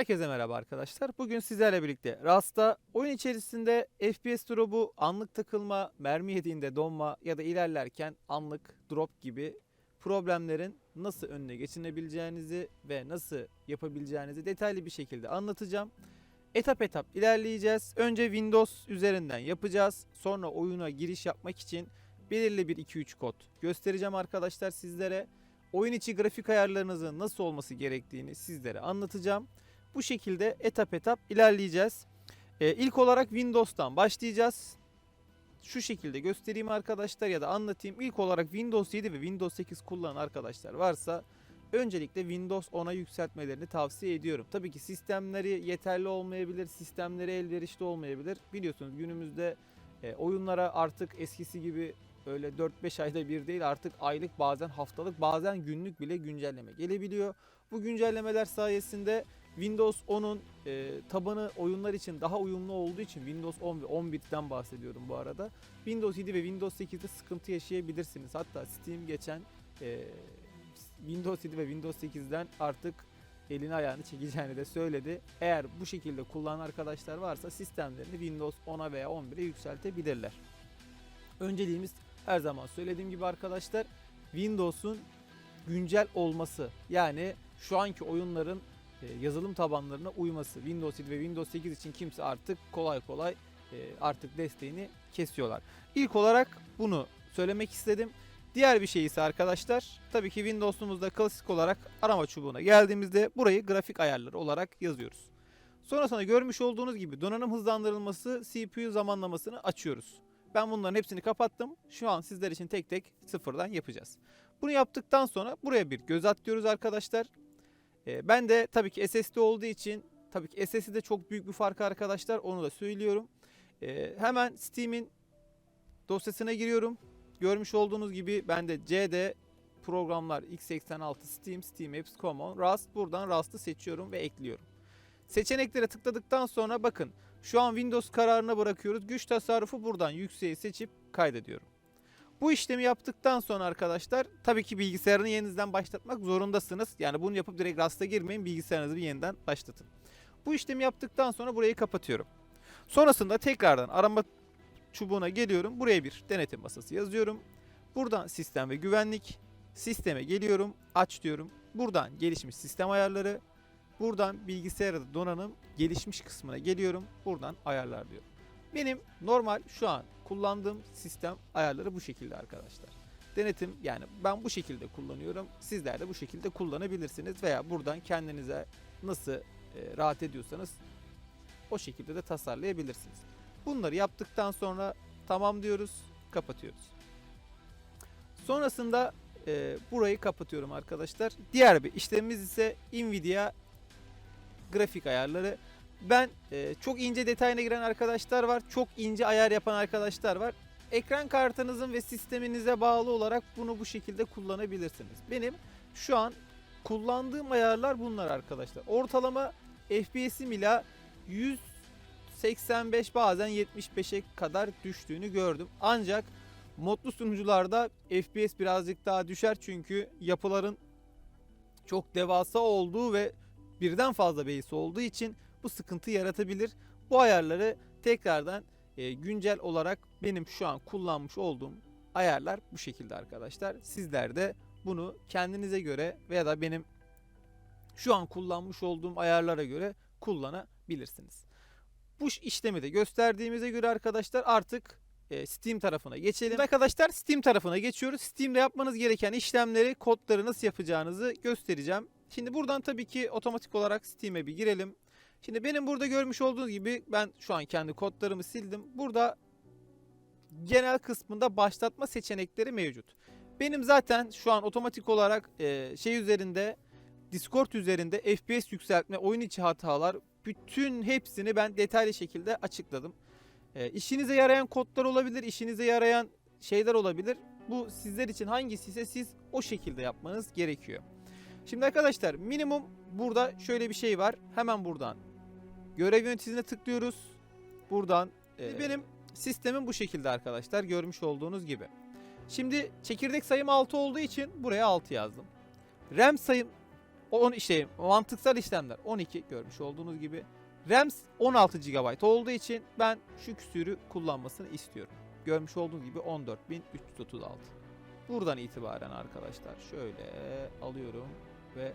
Herkese merhaba arkadaşlar. Bugün sizlerle birlikte Rust'ta oyun içerisinde FPS drop'u anlık takılma, mermi yediğinde donma ya da ilerlerken anlık drop gibi problemlerin nasıl önüne geçinebileceğinizi ve nasıl yapabileceğinizi detaylı bir şekilde anlatacağım. Etap etap ilerleyeceğiz. Önce Windows üzerinden yapacağız. Sonra oyuna giriş yapmak için belirli bir 2-3 kod göstereceğim arkadaşlar sizlere. Oyun içi grafik ayarlarınızın nasıl olması gerektiğini sizlere anlatacağım. Bu şekilde etap etap ilerleyeceğiz. Ee, ilk olarak Windows'tan başlayacağız. Şu şekilde göstereyim arkadaşlar ya da anlatayım. İlk olarak Windows 7 ve Windows 8 kullanan arkadaşlar varsa öncelikle Windows 10'a yükseltmelerini tavsiye ediyorum. Tabii ki sistemleri yeterli olmayabilir, sistemleri elverişli olmayabilir. Biliyorsunuz günümüzde e, oyunlara artık eskisi gibi öyle 4-5 ayda bir değil artık aylık bazen haftalık bazen günlük bile güncelleme gelebiliyor. Bu güncellemeler sayesinde Windows 10'un e, tabanı oyunlar için daha uyumlu olduğu için Windows 10 ve 11'den bahsediyorum bu arada. Windows 7 ve Windows 8'de sıkıntı yaşayabilirsiniz. Hatta Steam geçen e, Windows 7 ve Windows 8'den artık elini ayağını çekeceğini de söyledi. Eğer bu şekilde kullanan arkadaşlar varsa sistemlerini Windows 10'a veya 11'e yükseltebilirler. Önceliğimiz her zaman söylediğim gibi arkadaşlar Windows'un güncel olması. Yani şu anki oyunların yazılım tabanlarına uyması. Windows 7 ve Windows 8 için kimse artık kolay kolay e, artık desteğini kesiyorlar. İlk olarak bunu söylemek istedim. Diğer bir şey ise arkadaşlar tabii ki Windows'umuzda klasik olarak arama çubuğuna geldiğimizde burayı grafik ayarları olarak yazıyoruz. Sonrasında görmüş olduğunuz gibi donanım hızlandırılması CPU zamanlamasını açıyoruz. Ben bunların hepsini kapattım. Şu an sizler için tek tek sıfırdan yapacağız. Bunu yaptıktan sonra buraya bir göz at diyoruz arkadaşlar. Ee, ben de tabii ki SSD olduğu için tabii ki SSD'de çok büyük bir fark arkadaşlar onu da söylüyorum. Ee, hemen Steam'in dosyasına giriyorum. Görmüş olduğunuz gibi ben de CD programlar x86 Steam, Steam Apps Common, Rust buradan Rust'ı seçiyorum ve ekliyorum. Seçeneklere tıkladıktan sonra bakın şu an Windows kararına bırakıyoruz. Güç tasarrufu buradan yükseği seçip kaydediyorum. Bu işlemi yaptıktan sonra arkadaşlar tabii ki bilgisayarını yeniden başlatmak zorundasınız. Yani bunu yapıp direkt Rust'a girmeyin bilgisayarınızı bir yeniden başlatın. Bu işlemi yaptıktan sonra burayı kapatıyorum. Sonrasında tekrardan arama çubuğuna geliyorum. Buraya bir denetim masası yazıyorum. Buradan sistem ve güvenlik. Sisteme geliyorum. Aç diyorum. Buradan gelişmiş sistem ayarları. Buradan bilgisayarda donanım gelişmiş kısmına geliyorum. Buradan ayarlar diyorum. Benim normal şu an kullandığım sistem ayarları bu şekilde arkadaşlar. Denetim yani ben bu şekilde kullanıyorum. Sizler de bu şekilde kullanabilirsiniz veya buradan kendinize nasıl e, rahat ediyorsanız o şekilde de tasarlayabilirsiniz. Bunları yaptıktan sonra tamam diyoruz, kapatıyoruz. Sonrasında e, burayı kapatıyorum arkadaşlar. Diğer bir işlemimiz ise Nvidia grafik ayarları. Ben e, çok ince detayına giren arkadaşlar var. Çok ince ayar yapan arkadaşlar var. Ekran kartınızın ve sisteminize bağlı olarak bunu bu şekilde kullanabilirsiniz. Benim şu an kullandığım ayarlar bunlar arkadaşlar. Ortalama FPS'im ile 185 bazen 75'e kadar düştüğünü gördüm. Ancak modlu sunucularda FPS birazcık daha düşer çünkü yapıların çok devasa olduğu ve birden fazla base olduğu için bu sıkıntı yaratabilir. Bu ayarları tekrardan e, güncel olarak benim şu an kullanmış olduğum ayarlar bu şekilde arkadaşlar. Sizler de bunu kendinize göre veya da benim şu an kullanmış olduğum ayarlara göre kullanabilirsiniz. Bu işlemi de gösterdiğimize göre arkadaşlar artık e, Steam tarafına geçelim. Arkadaşlar Steam tarafına geçiyoruz. Steam'de yapmanız gereken işlemleri, kodları nasıl yapacağınızı göstereceğim. Şimdi buradan tabii ki otomatik olarak Steam'e bir girelim. Şimdi benim burada görmüş olduğunuz gibi ben şu an kendi kodlarımı sildim. Burada genel kısmında başlatma seçenekleri mevcut. Benim zaten şu an otomatik olarak e, şey üzerinde Discord üzerinde FPS yükseltme, oyun içi hatalar bütün hepsini ben detaylı şekilde açıkladım. E, işinize yarayan kodlar olabilir, işinize yarayan şeyler olabilir. Bu sizler için hangisi ise siz o şekilde yapmanız gerekiyor. Şimdi arkadaşlar minimum burada şöyle bir şey var. Hemen buradan görev yöneticisine tıklıyoruz. Buradan e, benim sistemim bu şekilde arkadaşlar görmüş olduğunuz gibi. Şimdi çekirdek sayım 6 olduğu için buraya 6 yazdım. RAM sayım On işte mantıksal işlemler 12 görmüş olduğunuz gibi. RAM 16 GB olduğu için ben şu küsürü kullanmasını istiyorum. Görmüş olduğunuz gibi 14336. Buradan itibaren arkadaşlar şöyle alıyorum ve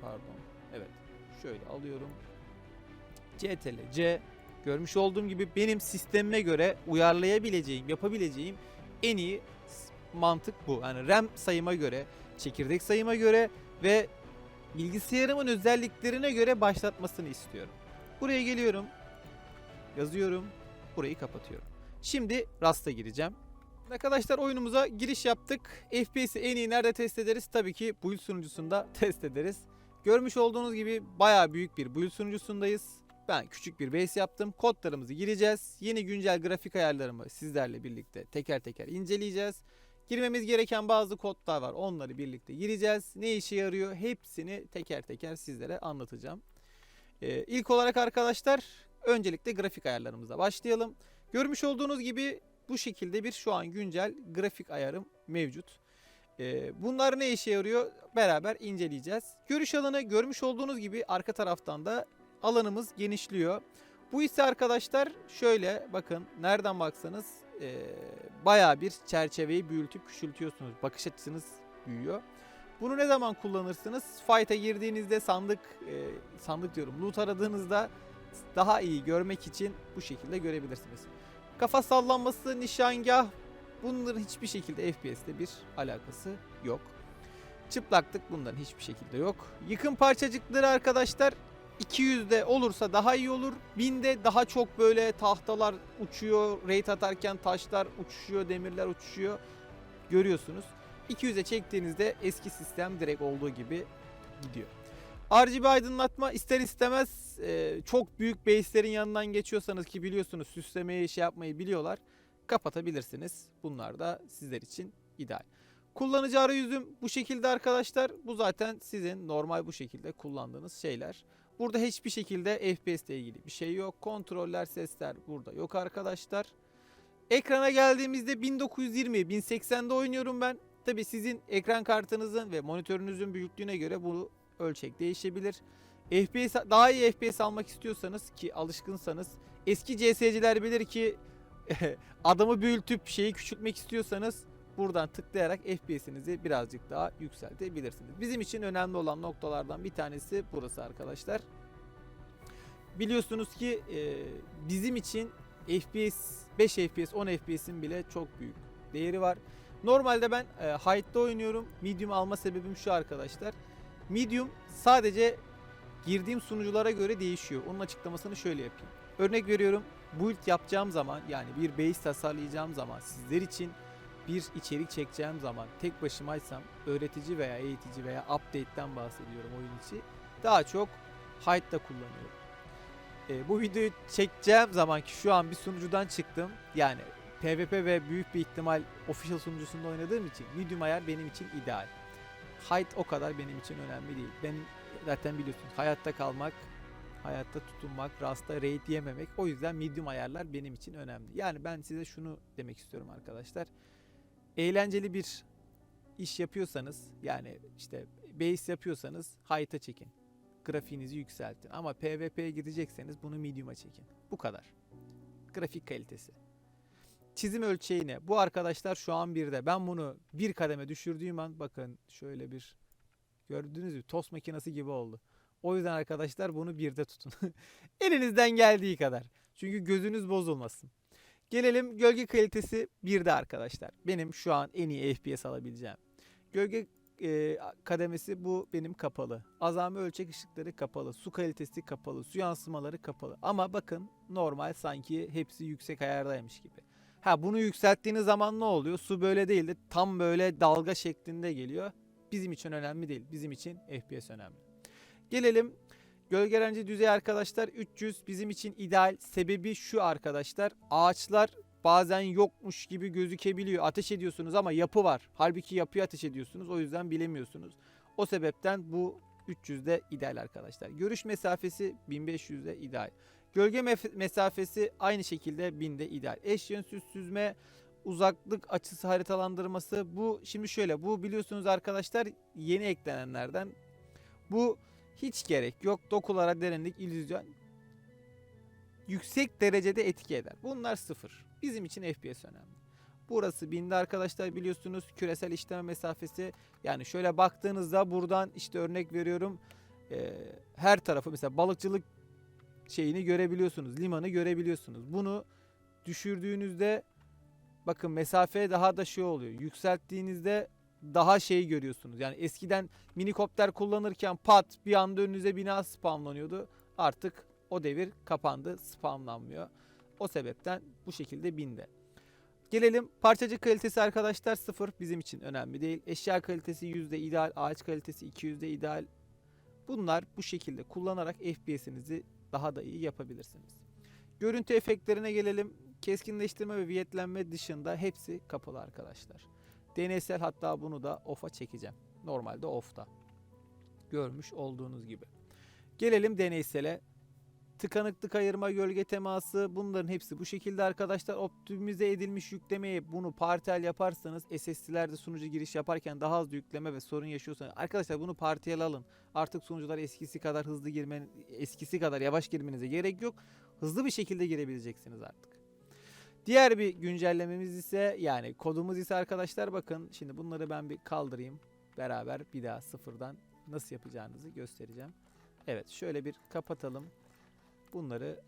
pardon evet şöyle alıyorum CTRL C görmüş olduğum gibi benim sistemime göre uyarlayabileceğim yapabileceğim en iyi mantık bu. Yani RAM sayıma göre çekirdek sayıma göre ve bilgisayarımın özelliklerine göre başlatmasını istiyorum. Buraya geliyorum yazıyorum burayı kapatıyorum. Şimdi Rust'a gireceğim. Arkadaşlar oyunumuza giriş yaptık. FPS'i en iyi nerede test ederiz? Tabii ki build sunucusunda test ederiz. Görmüş olduğunuz gibi bayağı büyük bir build sunucusundayız. Ben küçük bir base yaptım. Kodlarımızı gireceğiz. Yeni güncel grafik ayarlarımı sizlerle birlikte teker teker inceleyeceğiz. Girmemiz gereken bazı kodlar var. Onları birlikte gireceğiz. Ne işe yarıyor? Hepsini teker teker sizlere anlatacağım. Ee, ilk olarak arkadaşlar öncelikle grafik ayarlarımıza başlayalım. Görmüş olduğunuz gibi bu şekilde bir şu an güncel grafik ayarım mevcut. Ee, bunlar ne işe yarıyor beraber inceleyeceğiz. Görüş alanı görmüş olduğunuz gibi arka taraftan da alanımız genişliyor. Bu ise arkadaşlar şöyle bakın nereden baksanız e, bayağı bir çerçeveyi büyütüp küçültüyorsunuz. Bakış açınız büyüyor. Bunu ne zaman kullanırsınız? Fight'a girdiğinizde sandık e, sandık diyorum loot aradığınızda daha iyi görmek için bu şekilde görebilirsiniz. Kafa sallanması, nişangah bunların hiçbir şekilde FPS'te bir alakası yok. Çıplaklık bunların hiçbir şekilde yok. Yıkım parçacıkları arkadaşlar 200'de olursa daha iyi olur. 1000'de daha çok böyle tahtalar uçuyor. Raid atarken taşlar uçuşuyor, demirler uçuşuyor. Görüyorsunuz. 200'e çektiğinizde eski sistem direkt olduğu gibi gidiyor. RGB aydınlatma ister istemez çok büyük base'lerin yanından geçiyorsanız ki biliyorsunuz süslemeyi şey yapmayı biliyorlar. Kapatabilirsiniz. Bunlar da sizler için ideal. Kullanıcı arayüzüm bu şekilde arkadaşlar. Bu zaten sizin normal bu şekilde kullandığınız şeyler. Burada hiçbir şekilde FPS ile ilgili bir şey yok. Kontroller, sesler burada yok arkadaşlar. Ekrana geldiğimizde 1920, 1080'de oynuyorum ben. Tabi sizin ekran kartınızın ve monitörünüzün büyüklüğüne göre bu ölçek değişebilir. FPS daha iyi FPS almak istiyorsanız ki alışkınsanız eski CS'ciler bilir ki adamı büyütüp şeyi küçültmek istiyorsanız buradan tıklayarak FPS'inizi birazcık daha yükseltebilirsiniz. Bizim için önemli olan noktalardan bir tanesi burası arkadaşlar. Biliyorsunuz ki e, bizim için FPS 5 FPS 10 FPS'in bile çok büyük değeri var. Normalde ben e, High'da oynuyorum. Medium alma sebebim şu arkadaşlar. Medium sadece girdiğim sunuculara göre değişiyor. Onun açıklamasını şöyle yapayım. Örnek veriyorum. Build yapacağım zaman yani bir base tasarlayacağım zaman sizler için bir içerik çekeceğim zaman tek başımaysam öğretici veya eğitici veya update'ten bahsediyorum oyun içi. Daha çok Hide'da kullanıyorum. E, bu videoyu çekeceğim zaman ki şu an bir sunucudan çıktım. Yani PvP ve büyük bir ihtimal official sunucusunda oynadığım için medium ayar benim için ideal. Hide o kadar benim için önemli değil. Ben zaten biliyorsunuz hayatta kalmak, hayatta tutunmak, rasta raid yememek. O yüzden medium ayarlar benim için önemli. Yani ben size şunu demek istiyorum arkadaşlar. Eğlenceli bir iş yapıyorsanız yani işte base yapıyorsanız hide'a çekin. Grafiğinizi yükseltin. Ama PvP'ye gidecekseniz bunu medium'a çekin. Bu kadar. Grafik kalitesi. Çizim ölçeği ne? Bu arkadaşlar şu an birde. Ben bunu bir kademe düşürdüğüm an bakın şöyle bir gördüğünüz gibi tost makinesi gibi oldu. O yüzden arkadaşlar bunu birde tutun. Elinizden geldiği kadar. Çünkü gözünüz bozulmasın. Gelelim gölge kalitesi birde arkadaşlar. Benim şu an en iyi FPS alabileceğim. Gölge e, kademesi bu benim kapalı. Azami ölçek ışıkları kapalı. Su kalitesi kapalı. Su yansımaları kapalı. Ama bakın normal sanki hepsi yüksek ayardaymış gibi. Ha bunu yükselttiğiniz zaman ne oluyor? Su böyle değil de tam böyle dalga şeklinde geliyor. Bizim için önemli değil. Bizim için FPS önemli. Gelelim gölgelenci düzey arkadaşlar 300 bizim için ideal. Sebebi şu arkadaşlar. Ağaçlar bazen yokmuş gibi gözükebiliyor. Ateş ediyorsunuz ama yapı var. Halbuki yapıya ateş ediyorsunuz. O yüzden bilemiyorsunuz. O sebepten bu 300'de ideal arkadaşlar. Görüş mesafesi 1500'de ideal. Gölge mesafesi aynı şekilde 1000'de ideal. Eş yönsüz süzme uzaklık açısı haritalandırması bu şimdi şöyle bu biliyorsunuz arkadaşlar yeni eklenenlerden. Bu hiç gerek yok. Dokulara derinlik, illüzyon yüksek derecede etki eder. Bunlar sıfır. Bizim için FPS önemli. Burası binde arkadaşlar biliyorsunuz küresel işleme mesafesi. Yani şöyle baktığınızda buradan işte örnek veriyorum eee, her tarafı mesela balıkçılık şeyini görebiliyorsunuz. Limanı görebiliyorsunuz. Bunu düşürdüğünüzde bakın mesafe daha da şey oluyor. Yükselttiğinizde daha şey görüyorsunuz. Yani eskiden minikopter kullanırken pat bir anda önünüze bina spamlanıyordu. Artık o devir kapandı. Spamlanmıyor. O sebepten bu şekilde binde. Gelelim parçacık kalitesi arkadaşlar sıfır bizim için önemli değil. Eşya kalitesi yüzde ideal, ağaç kalitesi 200'de ideal. Bunlar bu şekilde kullanarak FPS'inizi daha da iyi yapabilirsiniz. Görüntü efektlerine gelelim. Keskinleştirme ve viyetlenme dışında hepsi kapalı arkadaşlar. Deneysel hatta bunu da off'a çekeceğim. Normalde off'ta. Görmüş olduğunuz gibi. Gelelim deneysele. Tıkanıklık ayırma, gölge teması bunların hepsi bu şekilde arkadaşlar. Optimize edilmiş yüklemeyi bunu partel yaparsanız SSD'lerde sunucu giriş yaparken daha hızlı yükleme ve sorun yaşıyorsanız arkadaşlar bunu partiyel alın. Artık sunucular eskisi kadar hızlı girmen eskisi kadar yavaş girmenize gerek yok. Hızlı bir şekilde girebileceksiniz artık. Diğer bir güncellememiz ise yani kodumuz ise arkadaşlar bakın şimdi bunları ben bir kaldırayım. Beraber bir daha sıfırdan nasıl yapacağınızı göstereceğim. Evet şöyle bir kapatalım. Bunları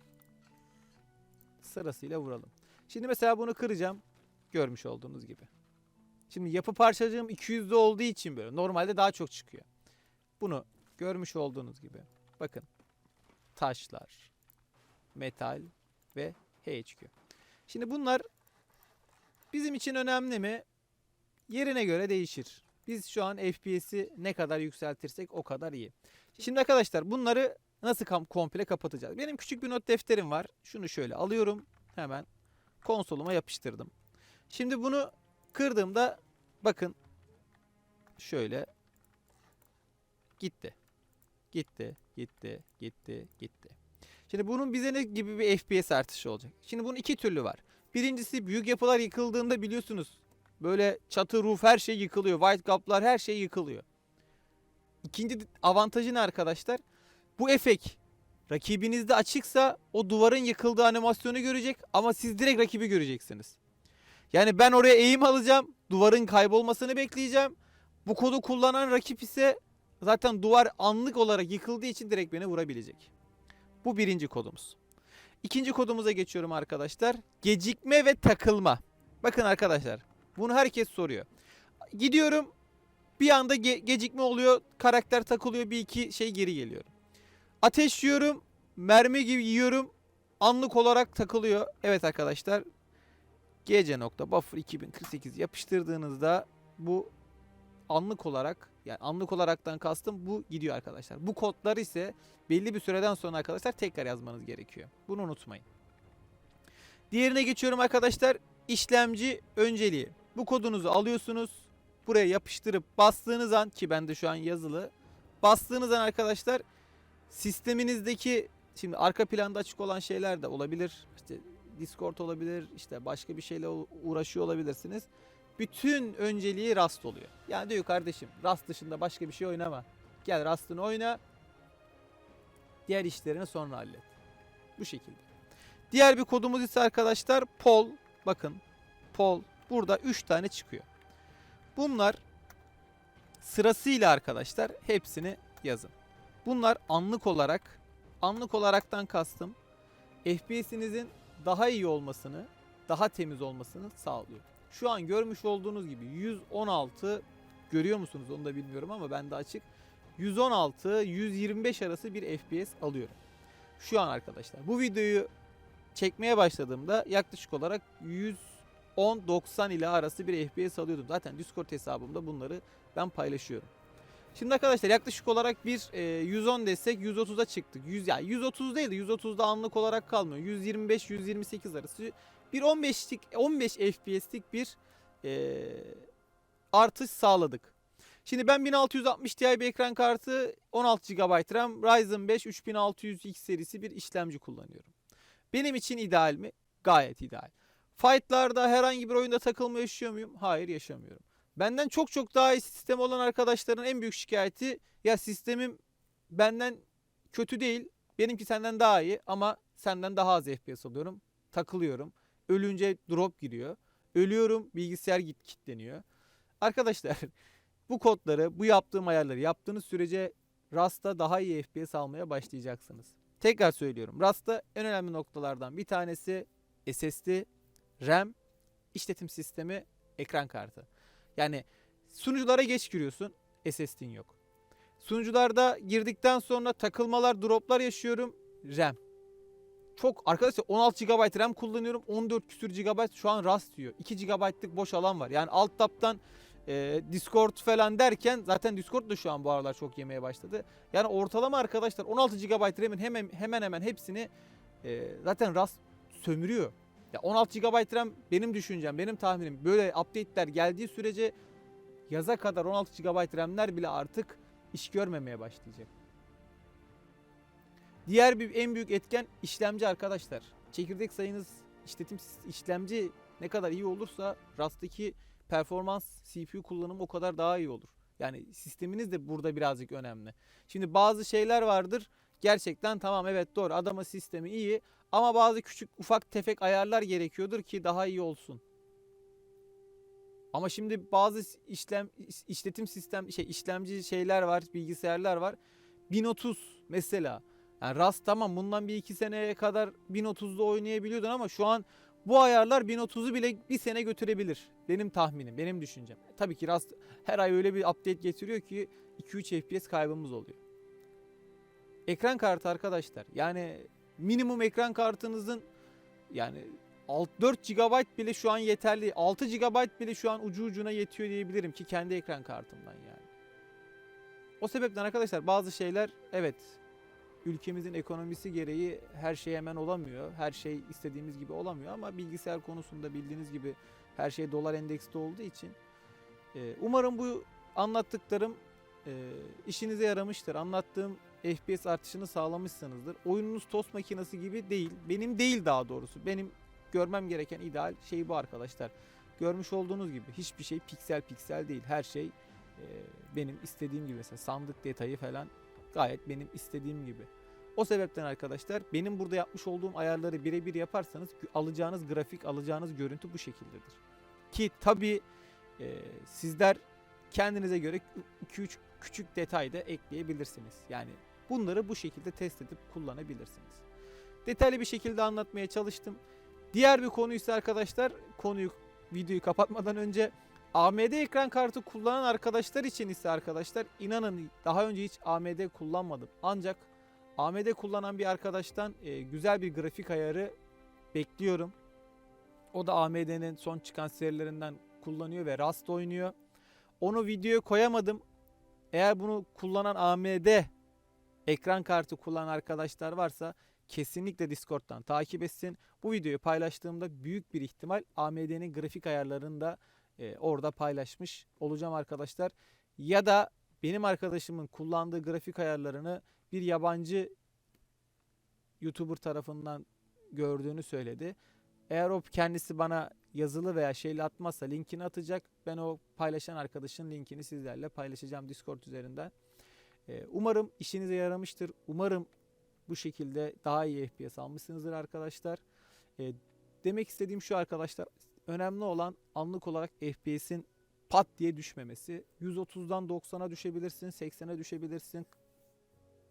sırasıyla vuralım. Şimdi mesela bunu kıracağım. Görmüş olduğunuz gibi. Şimdi yapı parçacığım 200'de olduğu için böyle. Normalde daha çok çıkıyor. Bunu görmüş olduğunuz gibi. Bakın. Taşlar, metal ve HQ. Şimdi bunlar bizim için önemli mi? Yerine göre değişir. Biz şu an FPS'i ne kadar yükseltirsek o kadar iyi. Şimdi arkadaşlar bunları nasıl komple kapatacağız? Benim küçük bir not defterim var. Şunu şöyle alıyorum. Hemen konsoluma yapıştırdım. Şimdi bunu kırdığımda bakın şöyle gitti. Gitti, gitti, gitti, gitti. Şimdi bunun bize ne gibi bir FPS artışı olacak? Şimdi bunun iki türlü var. Birincisi büyük yapılar yıkıldığında biliyorsunuz böyle çatı, roof her şey yıkılıyor. White gaplar her şey yıkılıyor. İkinci avantajı ne arkadaşlar? Bu efekt rakibinizde açıksa o duvarın yıkıldığı animasyonu görecek ama siz direkt rakibi göreceksiniz. Yani ben oraya eğim alacağım. Duvarın kaybolmasını bekleyeceğim. Bu kodu kullanan rakip ise zaten duvar anlık olarak yıkıldığı için direkt beni vurabilecek. Bu birinci kodumuz. İkinci kodumuza geçiyorum arkadaşlar. Gecikme ve takılma. Bakın arkadaşlar. Bunu herkes soruyor. Gidiyorum. Bir anda ge- gecikme oluyor. Karakter takılıyor. Bir iki şey geri geliyor. Ateş yiyorum. Mermi gibi yiyorum. Anlık olarak takılıyor. Evet arkadaşlar. gc.buffer 2048 yapıştırdığınızda bu anlık olarak yani anlık olaraktan kastım bu gidiyor arkadaşlar. Bu kodlar ise belli bir süreden sonra arkadaşlar tekrar yazmanız gerekiyor. Bunu unutmayın. Diğerine geçiyorum arkadaşlar. İşlemci önceliği. Bu kodunuzu alıyorsunuz. Buraya yapıştırıp bastığınız an ki bende şu an yazılı. Bastığınız an arkadaşlar sisteminizdeki şimdi arka planda açık olan şeyler de olabilir. İşte Discord olabilir, işte başka bir şeyle uğraşıyor olabilirsiniz. Bütün önceliği Rust oluyor. Yani diyor kardeşim Rust dışında başka bir şey oynama. Gel Rust'ını oyna. Diğer işlerini sonra hallet. Bu şekilde. Diğer bir kodumuz ise arkadaşlar Pol. Bakın Pol. Burada 3 tane çıkıyor. Bunlar sırasıyla arkadaşlar hepsini yazın. Bunlar anlık olarak anlık olaraktan kastım FPS'inizin daha iyi olmasını, daha temiz olmasını sağlıyor. Şu an görmüş olduğunuz gibi 116 görüyor musunuz onu da bilmiyorum ama ben de açık. 116-125 arası bir FPS alıyorum. Şu an arkadaşlar. Bu videoyu çekmeye başladığımda yaklaşık olarak 110-90 ile arası bir FPS alıyordum. Zaten Discord hesabımda bunları ben paylaşıyorum. Şimdi arkadaşlar yaklaşık olarak bir e, 110 desek 130'a çıktık. 100 yani 130 değil de 130'da anlık olarak kalmıyor. 125-128 arası bir 15'lik 15 FPS'lik bir e, artış sağladık. Şimdi ben 1660 Ti bir ekran kartı 16 GB RAM Ryzen 5 3600X serisi bir işlemci kullanıyorum. Benim için ideal mi? Gayet ideal. Fight'larda herhangi bir oyunda takılma yaşıyor muyum? Hayır yaşamıyorum. Benden çok çok daha iyi sistem olan arkadaşların en büyük şikayeti ya sistemim benden kötü değil. Benimki senden daha iyi ama senden daha az FPS alıyorum. Takılıyorum. Ölünce drop giriyor. Ölüyorum bilgisayar git kilitleniyor. Arkadaşlar bu kodları, bu yaptığım ayarları yaptığınız sürece Rust'ta daha iyi FPS almaya başlayacaksınız. Tekrar söylüyorum. Rust'ta en önemli noktalardan bir tanesi SSD, RAM, işletim sistemi, ekran kartı. Yani sunuculara geç giriyorsun, SSD'in yok. Sunucularda girdikten sonra takılmalar, droplar yaşıyorum, RAM. Çok arkadaşlar 16 GB RAM kullanıyorum. 14 küsür GB şu an Rust diyor. 2 GB'lık boş alan var. Yani alt tab'tan e, Discord falan derken zaten Discord da şu an bu aralar çok yemeye başladı. Yani ortalama arkadaşlar 16 GB RAM'in hemen hemen hemen hepsini e, zaten Rust sömürüyor. Ya 16 GB RAM benim düşüncem, benim tahminim böyle update'ler geldiği sürece yaza kadar 16 GB RAM'ler bile artık iş görmemeye başlayacak. Diğer bir en büyük etken işlemci arkadaşlar. Çekirdek sayınız işletim işlemci ne kadar iyi olursa Rust'taki performans CPU kullanımı o kadar daha iyi olur. Yani sisteminiz de burada birazcık önemli. Şimdi bazı şeyler vardır. Gerçekten tamam evet doğru adama sistemi iyi ama bazı küçük ufak tefek ayarlar gerekiyordur ki daha iyi olsun. Ama şimdi bazı işlem iş- işletim sistem şey işlemci şeyler var, bilgisayarlar var. 1030 mesela. Yani Rust tamam bundan bir iki seneye kadar 1030'da oynayabiliyordun ama şu an bu ayarlar 1030'u bile bir sene götürebilir. Benim tahminim, benim düşüncem. Tabii ki Rust her ay öyle bir update getiriyor ki 2-3 FPS kaybımız oluyor. Ekran kartı arkadaşlar. Yani minimum ekran kartınızın yani alt 4 GB bile şu an yeterli. 6 GB bile şu an ucu ucuna yetiyor diyebilirim ki kendi ekran kartımdan yani. O sebepten arkadaşlar bazı şeyler evet ülkemizin ekonomisi gereği her şey hemen olamıyor. Her şey istediğimiz gibi olamıyor ama bilgisayar konusunda bildiğiniz gibi her şey dolar endeksli olduğu için e, umarım bu anlattıklarım e, işinize yaramıştır. Anlattığım FPS artışını sağlamışsınızdır. Oyununuz tost makinesi gibi değil. Benim değil daha doğrusu. Benim görmem gereken ideal şey bu arkadaşlar. Görmüş olduğunuz gibi hiçbir şey piksel piksel değil. Her şey e, benim istediğim gibi. Mesela sandık detayı falan gayet benim istediğim gibi. O sebepten arkadaşlar benim burada yapmış olduğum ayarları birebir yaparsanız alacağınız grafik, alacağınız görüntü bu şekildedir. Ki tabi sizler kendinize göre 2-3 küçük detay da ekleyebilirsiniz. Yani bunları bu şekilde test edip kullanabilirsiniz. Detaylı bir şekilde anlatmaya çalıştım. Diğer bir konu ise arkadaşlar konuyu videoyu kapatmadan önce AMD ekran kartı kullanan arkadaşlar için ise arkadaşlar inanın daha önce hiç AMD kullanmadım. Ancak AMD kullanan bir arkadaştan e, güzel bir grafik ayarı bekliyorum. O da AMD'nin son çıkan serilerinden kullanıyor ve Rust oynuyor. Onu videoya koyamadım. Eğer bunu kullanan AMD ekran kartı kullanan arkadaşlar varsa kesinlikle Discord'dan takip etsin. Bu videoyu paylaştığımda büyük bir ihtimal AMD'nin grafik ayarlarını da e, orada paylaşmış olacağım arkadaşlar. Ya da benim arkadaşımın kullandığı grafik ayarlarını bir yabancı YouTuber tarafından gördüğünü söyledi. Eğer o kendisi bana yazılı veya şeyle atmazsa linkini atacak. Ben o paylaşan arkadaşın linkini sizlerle paylaşacağım Discord üzerinden. Ee, umarım işinize yaramıştır. Umarım bu şekilde daha iyi FPS almışsınızdır arkadaşlar. Ee, demek istediğim şu arkadaşlar. Önemli olan anlık olarak FPS'in pat diye düşmemesi. 130'dan 90'a düşebilirsin, 80'e düşebilirsin.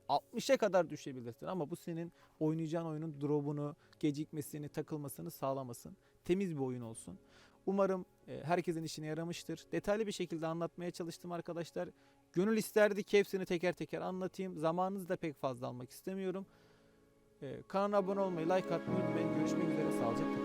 60'a kadar düşebilirsin ama bu senin oynayacağın oyunun drop'unu, gecikmesini, takılmasını sağlamasın. Temiz bir oyun olsun. Umarım e, herkesin işine yaramıştır. Detaylı bir şekilde anlatmaya çalıştım arkadaşlar. Gönül isterdi ki hepsini teker teker anlatayım. Zamanınızı da pek fazla almak istemiyorum. E, kanala abone olmayı, like atmayı unutmayın. Görüşmek üzere. Sağlıcakla.